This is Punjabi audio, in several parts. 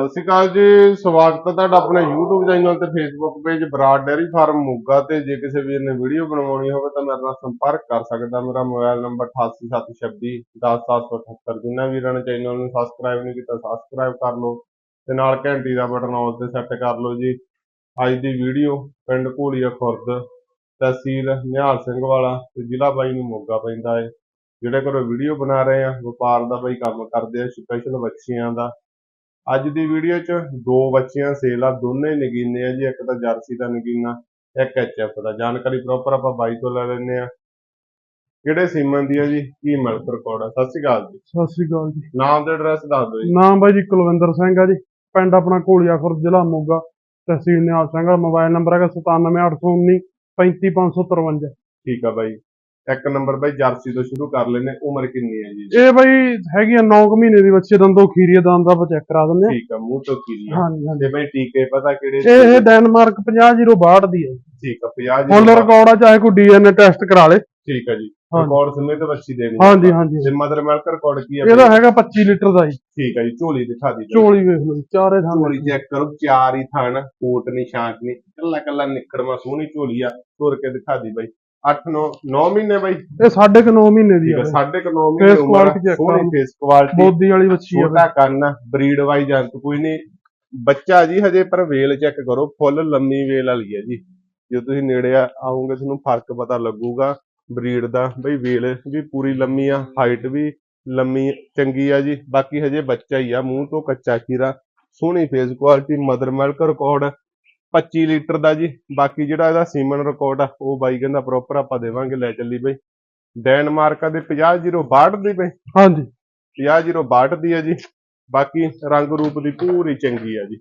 ਸਤਿ ਸ਼੍ਰੀ ਅਕਾਲ ਜੀ, ਸਵਾਗਤ ਹੈ ਤੁਹਾਡਾ ਆਪਣੇ YouTube ਚੈਨਲ ਤੇ Facebook page Brar dairy farm Moga ਤੇ ਜੇ ਕਿਸੇ ਵੀਰ ਨੇ ਵੀਡੀਓ ਬਣਵਾਉਣੀ ਹੋਵੇ ਤਾਂ ਮੇਰੇ ਨਾਲ ਸੰਪਰਕ ਕਰ ਸਕਦਾ ਮੇਰਾ ਮੋਬਾਈਲ ਨੰਬਰ 8876 10778 ਜਿਨ੍ਹਾਂ ਵੀਰਾਂ ਨੇ ਚੈਨਲ ਨੂੰ ਸਬਸਕ੍ਰਾਈਬ ਨਹੀਂ ਕੀਤਾ ਸਬਸਕ੍ਰਾਈਬ ਕਰ ਲਓ ਤੇ ਨਾਲ ਘੰਟੀ ਦਾ ਬਟਨ ਆਲ ਤੇ ਸੈੱਟ ਕਰ ਲਓ ਜੀ। ਅੱਜ ਦੀ ਵੀਡੀਓ ਪਿੰਡ ਘੋਲੀਆ ਖੁਰਦ, ਤਹਿਸੀਲ ਨਿਹਾਲ ਸਿੰਘ ਵਾਲਾ ਤੇ ਜ਼ਿਲ੍ਹਾ ਬਾਈ ਨੂੰ ਮੋਗਾ ਪੈਂਦਾ ਹੈ। ਜਿਹੜੇ ਘਰੋਂ ਵੀਡੀਓ ਬਣਾ ਰਹੇ ਆ, ਵਪਾਰ ਦਾ ਬਾਈ ਕੰਮ ਕਰਦੇ ਆ ਸਪੈਸ਼ਲ ਬੱਚੀਆਂ ਦਾ ਅੱਜ ਦੀ ਵੀਡੀਓ 'ਚ ਦੋ ਬੱਚੀਆਂ ਸੇਲ ਆ ਦੋਨੇ ਨਗੀਨੇ ਆ ਜੀ ਇੱਕ ਤਾਂ ਜਰਸੀ ਦਾ ਨਗੀਨਾ ਇੱਕ ਐਚਐਫ ਦਾ। ਜਾਣਕਾਰੀ ਪ੍ਰੋਪਰ ਆਪਾਂ ਬਾਈ ਤੋਂ ਲੈ ਲੈਂਦੇ ਆ ਕਿਹੜੇ ਸੀਮਨ ਦੀ ਆ ਜੀ? ਕੀ ਮਿਲਕ ਰਿਕਾਰਡ ਆ? ਸਤਿ ਸ਼੍ਰੀ ਅਕਾਲ ਜੀ। ਸਤਿ ਸ੍ਰੀ ਅਕਾਲ ਜੀ। ਨਾਮ ਤੇ ਐਡਰੈਸ ਦੱਸ ਦਿਓ ਜੀ। ਨਾਮ ਬਾਈ ਜੀ ਕੁਲਵਿੰਦਰ ਸਿੰਘ ਆ ਜੀ। ਪਿੰਡ ਆਪਣਾ ਕੋਲੀਆ ਖੁਰਦ ਜ਼ਿਲ੍ਹਾ ਮੋਗਾ। ਤਹਿਸੀਲ ਨਿਹਾਲ ਸਿੰਘ ਮੋਬਾਈਲ ਨੰਬਰ ਹੈਗਾ 97819 35553 ਠੀਕ ਆ ਬਾਈ। ਇੱਕ ਨੰਬਰ ਬਾਈ ਜਰਸੀ ਤੋਂ ਸ਼ੁਰੂ ਕਰ ਲੈਨੇ ਉਮਰ ਕਿੰਨੀ ਹੈ ਜੀ? ਇਹ ਬਾਈ ਹੈਗੀਆਂ 9 ਮਹੀਨੇ ਦੀ ਬੱਚੇ ਦੰਦੋਂ ਖੀਰੀਏ ਦੰਦ ਦਾ ਚੈੱਕ ਕਰਾ ਦਿੰਦੇ ਠੀਕ ਆ ਮੂੰਹ ਤੋਂ ਕੀ ਆ। ਹਾਂਜੀ ਹਾਂਜੀ। ਤੇ ਬਾਈ ਟੀਕੇ ਪਤਾ ਕਿਹੜੇ ਇਹ ਡੈਨਮਾਰਕ 50062 ਦੀ ਹੈ ਠੀਕ ਆ 50 ਜੀ ਫੁੱਲ ਰਿਕਾਰਡ ਆ ਚਾਹੇ ਕੋਈ ਡੀਐਨਏ ਟੈਸਟ ਕਰਾ ਲੇ। ਠੀਕ ਆ ਜੀ। ਰਿਕਾਰਡ ਸਮੇਤ ਬੱਚੀ ਦੇਣੀ ਹਾਂਜੀ ਹਾਂਜੀ। ਤੇ ਮਦਰ ਮਿਲਕ ਰਿਕਾਰਡ ਕੀ ਆ ਇਹਦਾ ਹੈਗਾ 25 ਲੀਟਰ ਦਾ ਜੀ। ਠੀਕ ਆ ਜੀ ਝੋਲੀ ਦਿਖਾ ਦੀ। ਝੋਲੀ ਵੇਖ ਲਓ ਚਾਰੇ ਥਾਂ ਝੋਲੀ ਚੈੱਕ ਕਰੋ ਚਾਰ ਹੀ ਥਣ ਕੋਟ ਨਿਸ਼ਾਨ ਨਹੀਂ ਕੱਲਾ ਕੱਲਾ ਨਿਕੜਵਾ ਸੋਹਣੀ ਝੋਲੀ ਆ ਤੁਰ ਕੇ ਦਿਖਾ ਦੀ ਬਾਈ। 8 9 9 ਮਹੀਨੇ ਬਾਈ। ਇਹ ਸਾਢੇ ਕੁ 9 ਮਹੀਨੇ ਦੀ ਠੀਕ ਆ ਆ ਬਾਈ। ਸਾਢੇ ਕੁ 9 ਮਹੀਨੇ Face ਉਮਰ ਆ, quality check ਸੋਹਣੀ ਕਰੋ। ਫੇਸ ਕੁਆਲਿਟੀ ਬੋਦੀ ਵਾਲੀ ਬੱਚੀ ਆ ਛੋਟਾ ਕੰਨ ਬਰੀਡ ਵਾਈ ਜੰਤ ਕੋਈ ਨਹੀਂ ਬੱਚਾ ਜੀ ਹਜੇ ਪਰ ਵੇਲ ਚੈੱਕ ਕਰੋ ਫੁੱਲ ਲੰਮੀ ਵੇਲ ਵਾਲੀ ਹੈ ਜੀ। ਜੇ ਤੁਸੀਂ ਨੇੜੇ ਆ- ਆਓਗੇ ਤੁਹਾਨੂੰ ਫ਼ਰਕ ਪਤਾ ਲੱਗੂਗਾ ਬਰੀਡ ਦਾ। ਬਈ ਵੇਲ ਵੀ ਪੂਰੀ ਲੰਮੀ ਆ ਹਾਈਟ ਵੀ ਲੰਮੀ ਚੰਗੀ ਆ ਜੀ। ਬਾਕੀ ਹਜੇ ਬੱਚਾ ਹੀ ਆ ਮੂੰਹ ਤੋਂ ਕੱਚਾ ਖੀਰਾ ਸੋਹਣੀ face quality mother milk record 25 litre ਦਾ ਜੀ। ਬਾਕੀ ਜਿਹੜਾ ਇਹਦਾ ਸੀਮਨ ਰਿਕਾਰਡ ਆ ਉਹ ਬਾਈ ਕਹਿੰਦਾ ਪ੍ਰੋਪਰ ਆਪਾਂ ਦੇਵਾਂਗੇ। ਲੈ ਚੱਲੀ ਬਈ। ਡੈਨਮਾਰਕਾ ਦੇ 50062 ਦੀ ਬਈ। ਹਾਂਜੀ। 50062 ਦੀ ਹੈ ਜੀ। ਬਾਕੀ ਰੰਗ ਰੂਪ ਦੀ ਪੂਰੀ ਚੰਗੀ ਆ ਜੀ।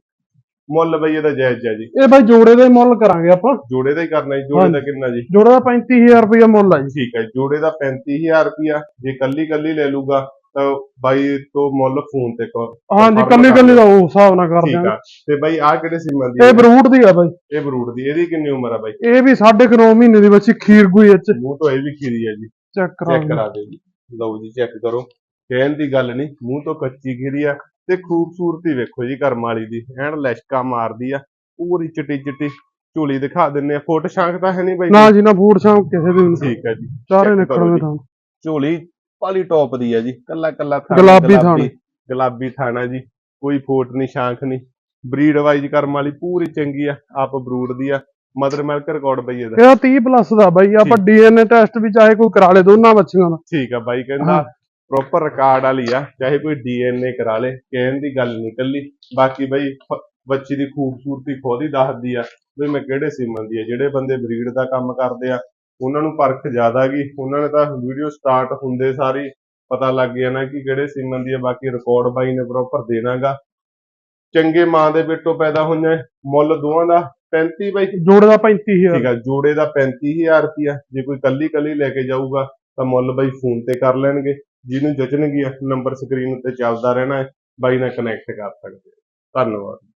ਮੁੱਲ ਬਈ ਇਹਦਾ ਜਾਇਜ਼ ਹੈ ਜੀ। ਇਹ ਬਾਈ ਜੋੜੇ ਦਾ ਹੀ ਮੁੱਲ ਕਰਾਂਗੇ ਆਪਾਂ। ਜੋੜੇ ਦਾ ਹੀ ਕਰਨਾ ਜੀ। ਜੋੜੇ ਦਾ ਕਿੰਨਾ ਜੀ? ਜੋੜੇ ਦਾ 35000 ਰੁਪਏ ਮੁੱਲ ਆ ਜੀ। ਠੀਕ ਹੈ ਜੋੜੇ ਦਾ 35000 ਰੁਪਿਆ ਜੇ ਕੱਲੀ ਕੱਲੀ ਲੈ ਲੂਗਾ ਬਾਈ ਤੋਂ ਮੁੱਲ ਫੋਨ ਤੇ ਕਰ ਹਾਂਜੀ ਕੱਲੀ ਕੱਲੀ। ਦਾ ਉਹ ਹਿਸਾਬ ਨਾਲ ਕਰ ਠੀਕ ਆ। ਤੇ ਬਾਈ ਆ ਕਿਹੜੇ ਸੀਮਾ ਦੀ ਇਹ? ਬਰੂਟ ਦੀ ਆ ਬਾਈ। ਇਹ ਬਰੂਡ ਦੀ। ਇਹਦੀ ਕਿੰਨੀ ਉਮਰ ਆ ਬਾਈ? ਇਹ ਵੀ ਸਾਢੇ ਕੁ 9 ਮਹੀਨੇ ਦੀ ਬੱਚੀ ਖੀਰ ਗੁਈ ਚ। ਮੂੰਹ ਤੋਂ ਇਹ ਵੀ ਖੀਰੀ ਹੈ ਜੀ। ਚੈੱਕ ਕਰਾ ਚੈੱਕ ਕਰਾ ਦਿਓ ਜੀ। ਲਓ ਜੀ ਚੈੱਕ ਕਰੋ। ਕਹਿਣ ਦੀ ਗੱਲ ਨਹੀਂ ਮੂੰਹ ਤੋਂ ਕੱਚੀ ਖੀਰੀ ਆ। ਤੇ ਖੂਬਸੂਰਤੀ ਵੇਖੋ ਜੀ ਕਰਮ ਵਾਲੀ ਦੀ। ਐਨ ਲੈਸ਼ਕਾ ਮਾਰਦੀ ਆ। ਪੂਰੀ ਚਿੱਟੀ ਚਿੱਟੀ ਝੋਲੀ ਦਿਖਾ ਦਿੰਨੇ ਆ। ਫੁੱਟ ਸ਼ਾਂਕ ਤਾਂ ਹੈ ਨਹੀਂ ਬਾਈ ਨਾ ਜੀ ਨਾ ਬੂਟ ਸ਼ਾਮ ਕਿਸੇ ਦੀ ਵੀ ਨਹੀਂ। ਠੀਕ ਹੈ ਜੀ। ਚਾਰੇ ਨਿਕਲਣਗੇ। ਤਾਂ। ਝੋਲੀ ਪਾਲੀ ਟੌਪ ਦੀ ਹੈ ਜੀ ਕੱਲਾ ਕੱਲਾ ਥਾਣਾ ਗੁਲਾਬੀ ਥਾਣਾ। ਗੁਲਾਬੀ ਥਾਣਾ ਜੀ ਕੋਈ ਫੋਟ ਨਹੀਂ ਸ਼ਾਂਖ ਨਹੀਂ। ਬਰੀਡ ਵਾਈਜ਼ ਕਰਮ ਵਾਲੀ ਪੂਰੀ ਚੰਗੀ ਆ ਆਪ ਬਰੂਡ ਦੀ ਆ ਮਦਰ ਮਿਲਕ ਰਿਕਾਰਡ ਬਈ ਇਹਦਾ। ਇਹਦਾ 30 ਪਲੱਸ ਦਾ ਬਾਈ ਆਪਾਂ ਡੀਐਨਏ ਟੈਸਟ ਵੀ ਚਾਹੇ ਕੋਈ ਕਰਾ ਲੇ ਦੋਨਾਂ ਬੱਚੀਆਂ ਦਾ। ਠੀਕ ਆ ਬਾਈ ਕਹਿੰਦਾ ਪ੍ਰੋਪਰ ਰਿਕਾਰਡ ਵਾਲੀ ਆ ਚਾਹੇ ਕੋਈ ਡੀਐਨਏ ਕਰਾ ਲੇ ਕਹਿਣ ਦੀ ਗੱਲ ਨਹੀਂ ਕੱਲੀ ਬਾਕੀ ਬਈ ਬੱਚੀ ਦੀ ਖੂਬਸੂਰਤੀ ਖੁਦ ਹੀ ਦੱਸਦੀ ਆ ਵੀ ਮੈਂ ਕਿਹੜੇ ਸੀਮਨ ਦੀ ਆ ਜਿਹੜੇ ਬੰਦੇ ਬਰੀਡ ਦਾ ਕੰਮ ਕਰਦੇ ਆ ਉਹਨਾਂ ਨੂੰ ਪਰਖ ਜ਼ਿਆਦਾ ਗਈ ਉਹਨਾਂ ਨੇ ਤਾਂ ਵੀਡੀਓ ਸਟਾਰਟ ਹੁੰਦੇ ਸਾਰੀ ਪਤਾ ਲੱਗ ਜਾਣਾ ਕਿ ਕਿਹੜੇ ਸੀਮਨ ਦੀ ਆ ਬਾਕੀ ਰਿਕਾਰਡ ਬਾਈ ਨੇ ਪ੍ਰੋਪਰ ਦੇਣਾਗਾ ਚੰਗੇ ਮਾਂ ਦੇ ਪੇਟੋਂ ਪੈਦਾ ਹੋਈਆਂ ਮੁੱਲ ਦੋਵਾਂ ਦਾ 35 ਬਾਈ। ਜੋੜੇ ਦਾ 35000 ਠੀਕ ਆ ਜੋੜੇ ਦਾ 35000 ਰੁਪਿਆ ਜੇ ਕੋਈ ਕੱਲੀ ਕੱਲੀ ਲੈ ਕੇ ਜਾਊਗਾ ਤਾਂ ਮੁੱਲ ਬਾਈ ਫੋਨ ਤੇ ਕਰ ਲੈਣਗੇ। ਜਿਹਨੂੰ ਜਚਣਗੀਆਂ ਨੰਬਰ ਸਕਰੀਨ ਉੱਤੇ ਚੱਲਦਾ ਰਹਿਣਾ ਹੈ ਬਾਈ ਨਾਲ ਕਨੈਕਟ ਕਰ ਸਕਦੇ ਹੋ। ਧੰਨਵਾਦ।